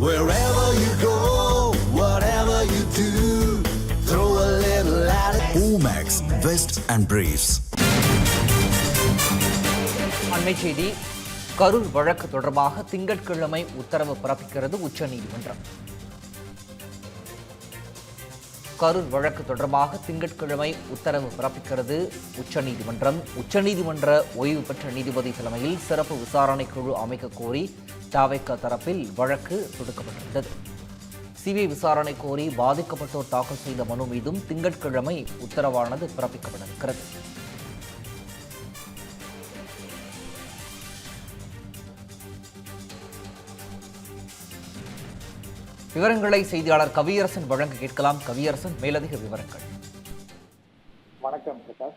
Wherever you go, whatever you do, throw a little at it. Omax, Vest and Briefs. அண்மை செய்தி கரூர் வழக்கு தொடர்பாக திங்கட்கிழமை உத்தரவு பிறப்பிக்கிறது உச்சநீதிமன்றம் கரூர் வழக்கு தொடர்பாக திங்கட்கிழமை உத்தரவு பிறப்பிக்கிறது. உச்சநீதிமன்றம் உச்சநீதிமன்ற ஓய்வு பெற்ற நீதிபதி தலைமையில் சிறப்பு விசாரணை குழு அமைக்க கோரி தாவைக்கா தரப்பில் வழக்கு தொடுக்கப்பட்டுள்ளது. சிபிஐ விசாரணை கோரி பாதிக்கப்பட்டோர் தாக்கல் செய்த மனு மீதும் திங்கட்கிழமை உத்தரவானது பிறப்பிக்கப்படவிருக்கிறது விவரங்களை செய்தியாளர் கவியரசன் வழங்க கேட்கலாம். கவியரசன் மேலதிக விவரங்கள். வணக்கம் பிரகாஷ்.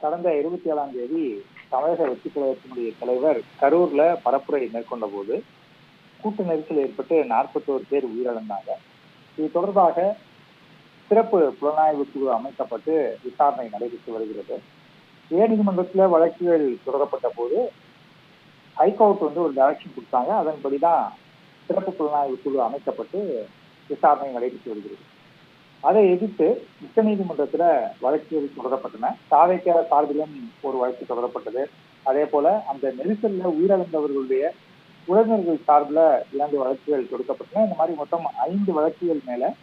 கடந்த இருபத்தி ஏழாம் தேதி தமிழக வெற்றி கழகத்தினுடைய தலைவர் கரூர்ல பரப்புரை மேற்கொண்ட போது கூட்ட நெரிசல் ஏற்பட்டு நாற்பத்தோரு பேர் உயிரிழந்தாங்க. இது தொடர்பாக சிறப்பு புலனாய்வு குழு அமைக்கப்பட்டு விசாரணை நடைபெற்று வருகிறது. உயர்நீதிமன்றத்தில் வழக்குகள் தொடரப்பட்ட போது ஹைகோர்ட் வந்து ஒரு டைரக்ஷன் கொடுத்தாங்க. அதன்படிதான் சிறப்பு புலனாய்வு குழு அமைக்கப்பட்டு விசாரணை நடைபெற்று வருகிறது. அதை எதிர்த்து உச்ச நீதிமன்றத்தில் வழக்குகள் தொடரப்பட்டன. சாவைக்கார சார்பிலும் ஒரு வழக்கு தொடரப்பட்டது. அதே போல அந்த நெரிசலில் உயிரிழந்தவர்களுடைய உறவினர்கள் சார்பில் இரண்டு வழக்குகள் தொடுக்கப்பட்டன. இந்த மாதிரி மொத்தம் ஐந்து வழக்குகள் மேல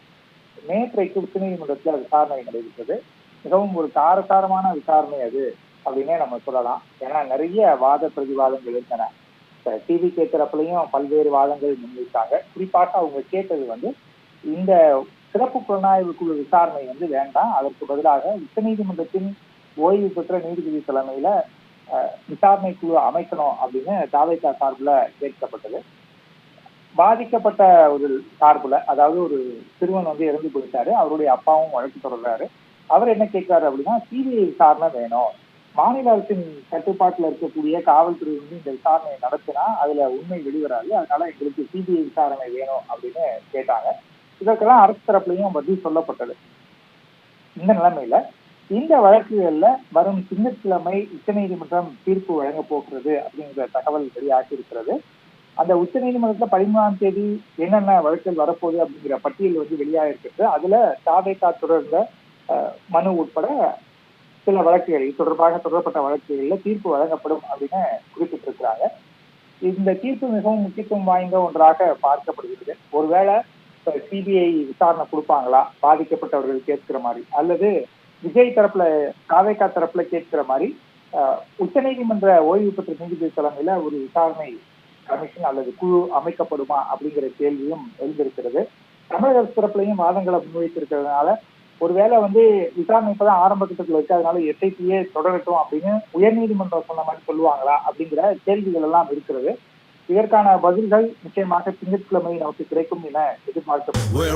நேற்றைக்கு உச்சநீதிமன்றத்துல விசாரணை நடைபெற்றது. மிகவும் ஒரு காரசாரமான விசாரணை அது அப்படின்னே நம்ம சொல்லலாம். ஏன்னா நிறைய வாத பிரதிவாதங்கள் இருந்தன. டிவி கேட்கிறப்பலையும் பல்வேறு வாதங்கள் முன்வைத்தாங்க. குறிப்பாக அவங்க கேட்டது வந்து இந்த சிறப்பு புலனாய்வு குழு விசாரணை வந்து வேண்டாம். அதற்கு பதிலாக உச்சநீதிமன்றத்தின் ஓய்வு பெற்ற நீதிபதி தலைமையில அஹ், விசாரணை குழு அமைக்கணும் அப்படின்னு தாவேக்கா சார்பில் கேட்கப்பட்டது. பாதிக்கப்பட்ட ஒரு சார்புல அதாவது ஒரு சிறுவன் வந்து இறந்து போயிட்டாரு. அவருடைய அப்பாவும் வழக்கு தொடர்றாரு. அவர் என்ன கேட்கிறாரு அப்படின்னா சிபிஐ விசாரணை வேணும். மாநில அரசின் கட்டுப்பாட்டில் இருக்கக்கூடிய காவல்துறை வந்து இந்த விசாரணையை நடத்தினா அதுல உண்மை வெளிவராது. அதனால எங்களுக்கு சிபிஐ விசாரணை வேணும் அப்படின்னு கேட்டாங்க. இதற்கெல்லாம் அரசு தரப்புலையும் பதில் சொல்லப்பட்டது. இந்த நிலைமையில இந்த வழக்குகள்ல வரும் திங்கட்கிழமை உச்சநீதிமன்றம் தீர்ப்பு வழங்க போகிறது அப்படிங்கிற தகவல் வெளியாகி இருக்கிறது அந்த உச்சநீதிமன்றத்துல பதிமூணாம் தேதி என்னென்ன வழக்குகள் வரப்போகுது அப்படிங்கிற பட்டியல் வந்து வெளியாகிருக்கிறது அதுல சாதைக்கா தொடர்ந்த மனு உட்பட சில வழக்குகள் இது தொடர்பாக தொடரப்பட்ட வழக்குகளில் தீர்ப்பு வழங்கப்படும் அப்படின்னு குறிப்பிட்டிருக்கிறாங்க. இந்த தீர்ப்பு மிகவும் முக்கியத்துவம் வாய்ந்த ஒன்றாக பார்க்கப்படுகிறது. ஒருவேளை சிபிஐ விசாரணை கொடுப்பாங்களா? பாதிக்கப்பட்டவர்கள் கேட்கிற மாதிரி. அல்லது விஜய் தரப்புல காவேகா தரப்புல கேட்கிற மாதிரி அஹ், உச்சநீதிமன்ற ஓய்வு பெற்ற நீதிபதி தலைமையில ஒரு விசாரணை கமிஷன் அல்லது குழு அமைக்கப்படுமா அப்படிங்கிற கேள்வியும் எழுந்திருக்கிறது. தமிழக தரப்புலையும் வாதங்களை முன்வைத்திருக்கிறதுனால ஒருவேளை வந்து விசாரணை இப்பதான் ஆரம்ப கட்டத்தில் இருக்கு. அதனால எஸ்ஐடியே தொடரட்டும் அப்படின்னு உயர்நீதிமன்றம் சொன்ன மாதிரி சொல்லுவாங்களா அப்படிங்கிற கேள்விகள் எல்லாம் இருக்கிறது. இதற்கான பதில்கள் நிச்சயமாக திங்கட்கிழமை நமக்கு கிடைக்கும் என எதிர்பார்க்கப்படுகிறது.